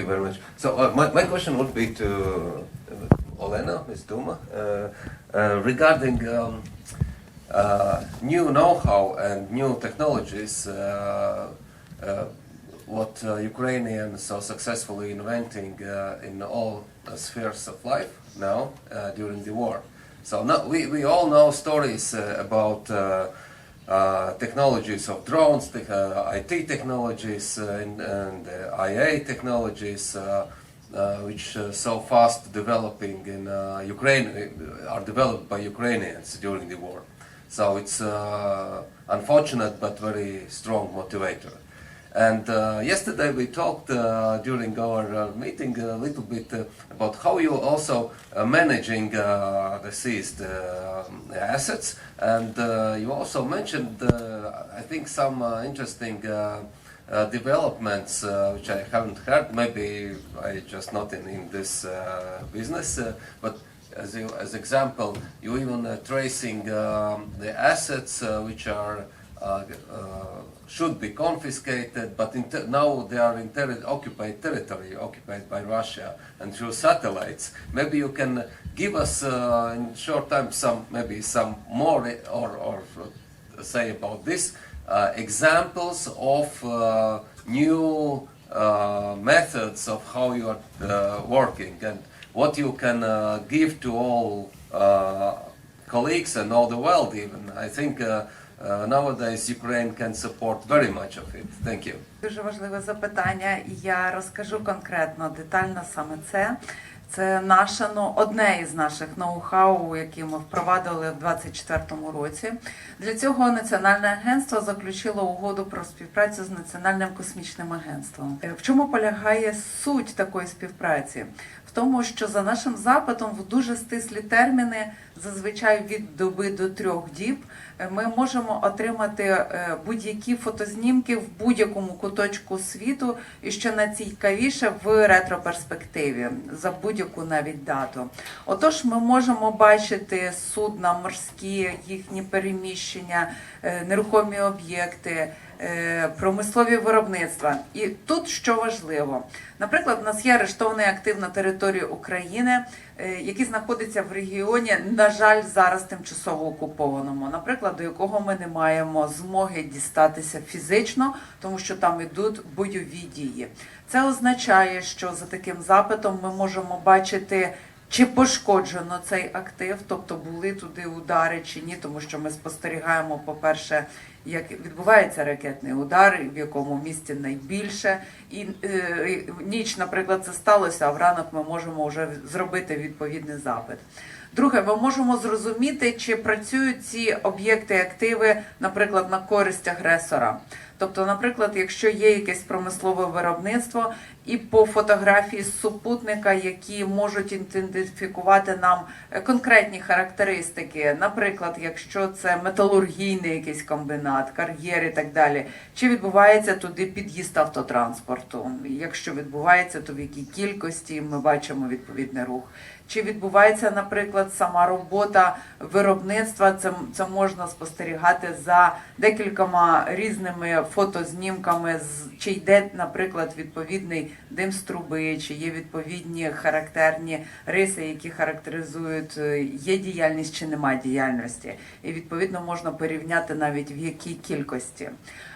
you very much. So uh, my, my question would be to uh, Olena, Ms. Duma, uh, uh, regarding um, new know-how and new technologies. What uh, Ukrainians are successfully inventing uh, in all uh, spheres of life now during the war. So now we, we all know stories about technologies of drones, tech, uh, IT technologies, uh, and, and uh, IA technologies, uh, uh, which uh, so fast developing in uh, Ukraine uh, are developed by Ukrainians during the war. So it's uh, unfortunate but very strong motivator. And uh, yesterday we talked uh, during our uh, meeting a little bit uh, about how you also uh, managing uh, the seized uh, assets, and uh, you also mentioned, uh, I think, some uh, interesting. Uh, uh, developments uh, which I haven't heard. Maybe I just not in, in this uh, business, uh, but as you, as example, you even uh, tracing um, the assets uh, which are uh, uh, should be confiscated, but ter- now they are in terri occupied territory, occupied by Russia, and through satellites. Maybe you can give us uh, in short time some maybe some more or or say about this uh, examples of uh, new uh, methods of how you are uh, working and what you can uh, give to all colleagues and all the world even. I think uh, nowadays Ukraine can support very much of it. Thank you. Дуже важливе запитання, я розкажу конкретно, детально саме це. Це наше ну, одне із наших ноу-хау, які ми впровадили в 2024 році. Для цього Національне агентство заключило угоду про співпрацю з Національним космічним агентством. Е, В чому полягає суть такої співпраці? В тому, що за нашим запитом в дуже стислі терміни, зазвичай від доби до трьох діб, е, ми можемо отримати е, будь-які фотознімки в будь-якому куточку світу, і що найцікавіше в ретроперспективі за будь-яку навіть дату. Отож, ми можемо бачити судна, морські, їхні переміщення, е, нерухомі об'єкти. Е, Промислові виробництва, і тут що важливо, наприклад, у нас є арештований актив на території України, е, який знаходиться в регіоні, на жаль, зараз тимчасово окупованому, наприклад, до якого ми не маємо змоги дістатися фізично, тому що там ідуть бойові дії. Це означає, що за таким запитом ми можемо бачити. Чи пошкоджено цей актив, тобто були туди удари чи ні, тому що ми спостерігаємо, по-перше, як відбувається ракетний удар, в якому місці найбільше. І е, ніч, наприклад, це сталося, а в ранок ми можемо вже зробити відповідний запит. Друге, ми можемо зрозуміти, чи працюють ці об'єкти, активи, наприклад, на користь агресора. Тобто, наприклад, якщо є якесь промислове виробництво, і по фотографії супутника, які можуть ідентифікувати нам е, конкретні характеристики, наприклад, якщо це металургійний якийсь комбінат, кар'єр і так далі, чи відбувається туди під'їзд автотранспорту? Якщо відбувається, то в якій кількості ми бачимо відповідний рух. Чи відбувається, наприклад, сама робота виробництва? Це, це можна спостерігати за декількома різними фотознімками, з- чи йде, наприклад, відповідний дим з труби, чи є відповідні характерні риси, які характеризують, е, є діяльність чи нема діяльності. І відповідно можна порівняти навіть в якій кількості.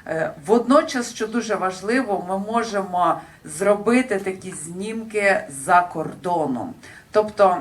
Е, Водночас, що дуже важливо, ми можемо зробити такі знімки за кордоном. Тобто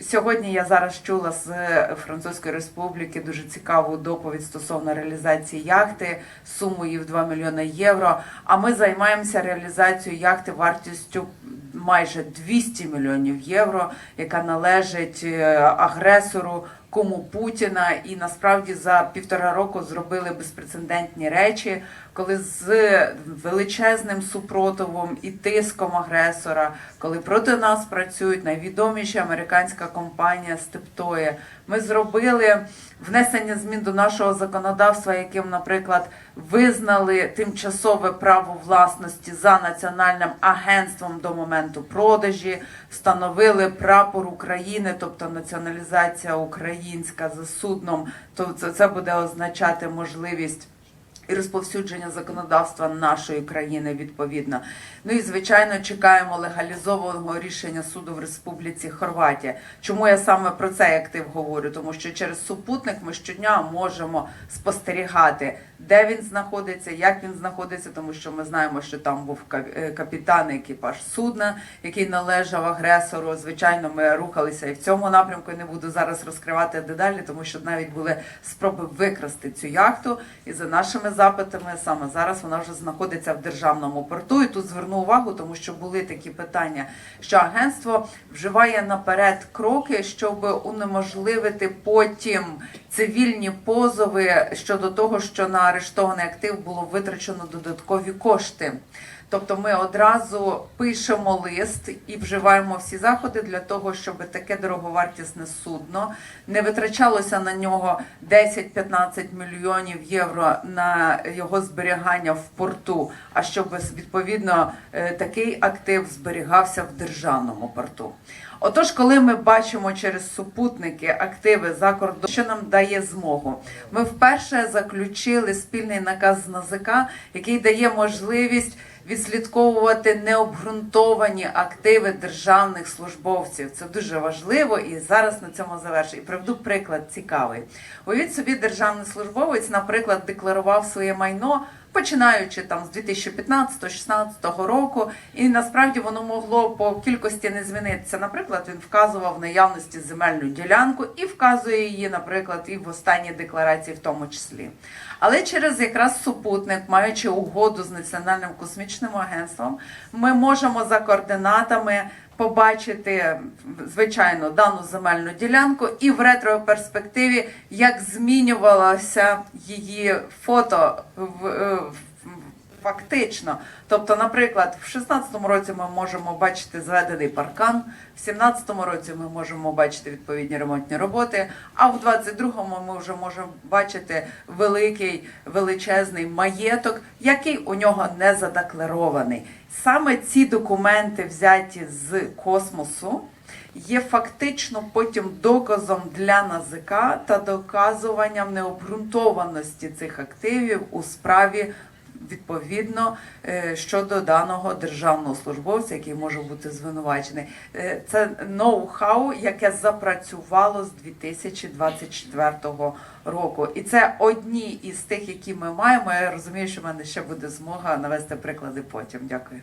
сьогодні я зараз чула з Французької республіки дуже цікаву доповідь стосовно реалізації яхти сумою в 2 мільйони євро. А ми займаємося реалізацією яхти вартістю майже 200 мільйонів євро, яка належить е, агресору. Кому Путіна. І насправді за півтора року зробили безпрецедентні речі, коли з величезним супротивом і тиском агресора, коли проти нас працюють найвідоміша американська компанія Стептоє, ми зробили внесення змін до нашого законодавства, яким, наприклад, визнали тимчасове право власності за національним агентством до моменту продажі, встановили прапор України, тобто націоналізація українська за судном. То це, буде означати можливість і розповсюдження законодавства нашої країни відповідно. Ну і звичайно чекаємо легалізованого рішення суду в Республіці Хорватія. Чому я саме про цей актив говорю? Тому що через супутник ми щодня можемо спостерігати, де він знаходиться, як він знаходиться, тому що ми знаємо, що там був е, капітан екіпаж судна, який належав агресору. Звичайно, ми рухалися і в цьому напрямку. Я Не буду зараз розкривати деталі, тому що навіть були спроби викрасти цю яхту. І за нашими запитами саме зараз вона вже знаходиться в державному порту. І тут зверну увагу, тому що були такі питання, що агентство вживає наперед кроки, щоб унеможливити потім цивільні позови щодо того, що на арештований актив було витрачено додаткові кошти. Тобто ми одразу пишемо лист і вживаємо всі заходи для того, щоб таке дороговартісне судно не витрачалося на нього 10-15 мільйонів євро на його зберігання в порту, а щоб відповідно е, такий актив зберігався в державному порту. Отож, коли ми бачимо через супутники активи за кордон, що нам дає змогу? Ми вперше заключили спільний наказ з НАЗК, який дає можливість відслідковувати необґрунтовані активи державних службовців. Це дуже важливо і зараз на цьому завершу. І приведу приклад цікавий. Уявіть собі, державний службовець, наприклад, декларував своє майно. Починаючи там з 2015-16 року, і насправді воно могло по кількості не змінитися. Наприклад, він вказував наявності земельну ділянку і вказує її, наприклад, і в останній декларації, в тому числі. Але через якраз супутник, маючи угоду з Національним космічним агентством, ми можемо за координатами побачити звичайно дану земельну ділянку і в ретроперспективі, як змінювалося її фото в, е, фактично. Тобто, наприклад, в 16-му році ми можемо бачити зведений паркан, в 17-му році ми можемо бачити відповідні ремонтні роботи, а в 22-му ми вже можемо бачити великий величезний маєток, який у нього не задекларований. Саме ці документи, взяті з космосу, є фактично потім доказом для НАЗК та доказуванням необґрунтованості цих активів у справі відповідно е, щодо даного державного службовця, який може бути звинувачений. Е, Це ноу-хау, яке запрацювало з 2024 року. І це одні із тих, які ми маємо. Я розумію, що в мене ще буде змога навести приклади потім. Дякую.